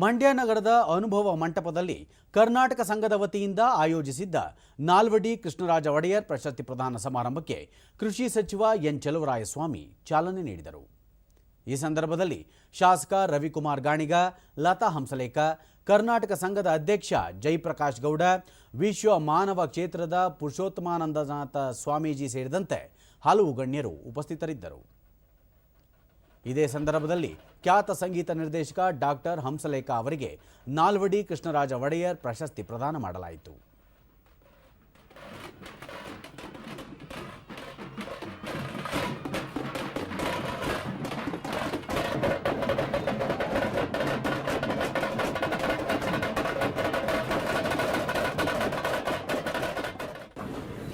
ಮಂಡ್ಯ ನಗರದ ಅನುಭವ ಮಂಟಪದಲ್ಲಿ ಕರ್ನಾಟಕ ಸಂಘದ ವತಿಯಿಂದ ಆಯೋಜಿಸಿದ್ದ ನಾಲ್ವಡಿ ಕೃಷ್ಣರಾಜ ಒಡೆಯರ್ ಪ್ರಶಸ್ತಿ ಪ್ರದಾನ ಸಮಾರಂಭಕ್ಕೆ ಕೃಷಿ ಸಚಿವ ಎನ್ ಚಲುವರಾಯಸ್ವಾಮಿ ಚಾಲನೆ ನೀಡಿದರು. ಈ ಸಂದರ್ಭದಲ್ಲಿ ಶಾಸಕ ರವಿಕುಮಾರ್ ಗಾಣಿಗ, ಲತಾ ಹಂಸಲೇಕ ಕರ್ನಾಟಕ ಸಂಘದ ಅಧ್ಯಕ್ಷ ಜಯಪ್ರಕಾಶ್ ಗೌಡ, ವಿಶ್ವ ಮಾನವ ಕ್ಷೇತ್ರದ ಪುರುಷೋತ್ತಮಾನಂದನಾಥ ಸ್ವಾಮೀಜಿ ಸೇರಿದಂತೆ ಹಲವು ಗಣ್ಯರು ಉಪಸ್ಥಿತರಿದ್ದರು. ಇದೇ ಸಂದರ್ಭದಲ್ಲಿ ಖ್ಯಾತ ಸಂಗೀತ ನಿರ್ದೇಶಕ ಡಾಕ್ಟರ್ ಹಂಸಲೇಖ ಅವರಿಗೆ ನಾಲ್ವಡಿ ಕೃಷ್ಣರಾಜ ಒಡೆಯರ್ ಪ್ರಶಸ್ತಿ ಪ್ರದಾನ ಮಾಡಲಾಯಿತು.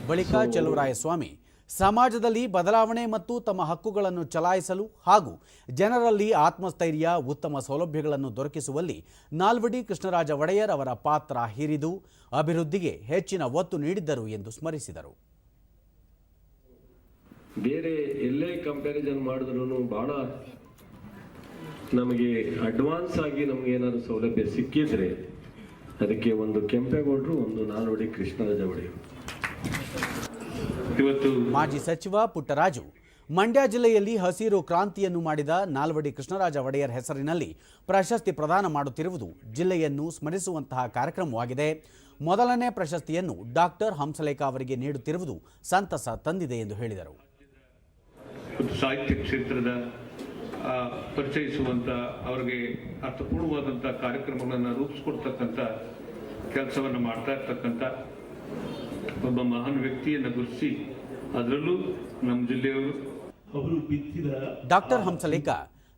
ಬಳಿಕ ಚಲುವರಾಯಸ್ವಾಮಿ ಸಮಾಜದಲ್ಲಿ ಬದಲಾವಣೆ ಮತ್ತು ತಮ್ಮ ಹಕ್ಕುಗಳನ್ನು ಚಲಾಯಿಸಲು ಹಾಗೂ ಜನರಲ್ಲಿ ಆತ್ಮಸ್ಥೈರ್ಯ, ಉತ್ತಮ ಸೌಲಭ್ಯಗಳನ್ನು ದೊರಕಿಸುವಲ್ಲಿ ನಾಲ್ವಡಿ ಕೃಷ್ಣರಾಜ ಒಡೆಯರ್ ಅವರ ಪಾತ್ರ ಹಿರಿದು ಅಭಿವೃದ್ಧಿಗೆ ಹೆಚ್ಚಿನ ಒತ್ತು ನೀಡಿದ್ದರು ಎಂದು ಸ್ಮರಿಸಿದರು. ಬೇರೆ ಎಲ್ಲೇ ಕಂಪ್ಯಾರಿಸನ್ ಮಾಡಿದ್ರು ಬಹಳ ನಮಗೆ ಅಡ್ವಾನ್ಸ್ ಆಗಿ ನಮ್ಗೆ ಏನಾದ್ರು ಸೌಲಭ್ಯ ಸಿಕ್ಕಿದ್ರೆ ಅದಕ್ಕೆ ಒಂದು ಕೆಂಪೇಗೌಡರು, ಒಂದು ನಾಲ್ವಡಿ ಕೃಷ್ಣರಾಜ ಒಡೆಯರು. ಮಾಜಿ ಸಚಿವ ಪುಟ್ಟರಾಜು ಮಂಡ್ಯ ಜಿಲ್ಲೆಯಲ್ಲಿ ಹಸಿರು ಕ್ರಾಂತಿಯನ್ನು ಮಾಡಿದ ನಾಲ್ವಡಿ ಕೃಷ್ಣರಾಜ ಒಡೆಯರ್ ಹೆಸರಿನಲ್ಲಿ ಪ್ರಶಸ್ತಿ ಪ್ರದಾನ ಮಾಡುತ್ತಿರುವುದು ಜಿಲ್ಲೆಯನ್ನು ಸ್ಮರಿಸುವಂತಹ ಕಾರ್ಯಕ್ರಮವಾಗಿದೆ. ಮೊದಲನೇ ಪ್ರಶಸ್ತಿಯನ್ನು ಡಾಕ್ಟರ್ ಹಂಸಲೇಖ ಅವರಿಗೆ ನೀಡುತ್ತಿರುವುದು ಸಂತಸ ತಂದಿದೆ ಎಂದು ಹೇಳಿದರು. ಸಾಹಿತ್ಯ ಕ್ಷೇತ್ರದ ಪರಿಚಯಿಸುವಂತ ಅವರಿಗೆ ಅರ್ಥಪೂರ್ಣವಾದಂಥ ಕಾರ್ಯಕ್ರಮಗಳನ್ನು ರೂಪಿಸ್ಕೊಡ್ತಕ್ಕಂಥ ಕೆಲಸವನ್ನು ಮಾಡ್ತಾ ಇರ್ತಕ್ಕಂಥ ಒಬ್ಬ ಮಹಾನ್ ವ್ಯಕ್ತಿಯನ್ನು ಗುರುತಿಸಿ ಅದರಲ್ಲೂ ನಮ್ಮ ಜಿಲ್ಲೆಯವರು. ಅವರು ಬಿತ್ತಿದ ಡಾಕ್ಟರ್ ಹಂಸಲೇಖ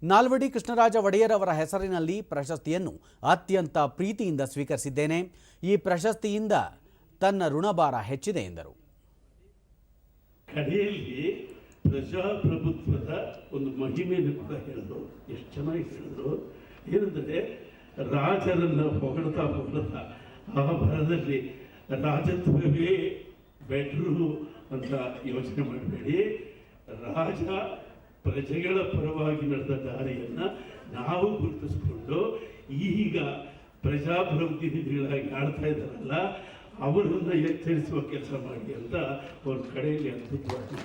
ನಾಲ್ವಡಿ ಕೃಷ್ಣರಾಜ ಒಡೆಯರ್ ಅವರ ಹೆಸರಿನಲ್ಲಿ ಪ್ರಶಸ್ತಿಯನ್ನು ಅತ್ಯಂತ ಪ್ರೀತಿಯಿಂದ ಸ್ವೀಕರಿಸಿದ್ದೇನೆ. ಈ ಪ್ರಶಸ್ತಿಯಿಂದ ತನ್ನ ಋಣಭಾರ ಹೆಚ್ಚಿದೆ ಎಂದರು. ಕಡೆಯಲ್ಲಿ ಪ್ರಜಾಪ್ರಭುತ್ವದ ಒಂದು ಮಹಿಮೆಯನ್ನು ಕೂಡ ಹೇಳಿದ್ರು ಎಷ್ಟು ಚೆನ್ನಾಗಿ ಹೇಳಿದ್ರು ಏನಂದರೆ ರಾಜರನ್ನು ಹೊಗಳ್ತಾ ಹೊಗಳ್ತಾ ಆ ಭರದಲ್ಲಿ ರಾಜತ್ವವೇ ಬೆಟ್ರು ಅಂತ ಯೋಚನೆ ಮಾಡಬೇಡಿ. ರಾಜ ಪ್ರಜೆಗಳ ಪರವಾಗಿ ನಡೆದ ದಾರಿಯನ್ನ ನಾವು ಗುರುತಿಸ್ಕೊಂಡು ಈಗ ಪ್ರಜಾಪ್ರತಿನಿಧಿಗಳಾಗಿ ಆಡ್ತಾ ಇದ್ದಾರಲ್ಲ, ಅವರನ್ನು ಎಚ್ಚರಿಸುವ ಕೆಲಸ ಮಾಡಿ ಅಂತ ಅವ್ರ ಕಡೆಯಲ್ಲಿ ಅದ್ಭುತವಾಗಿ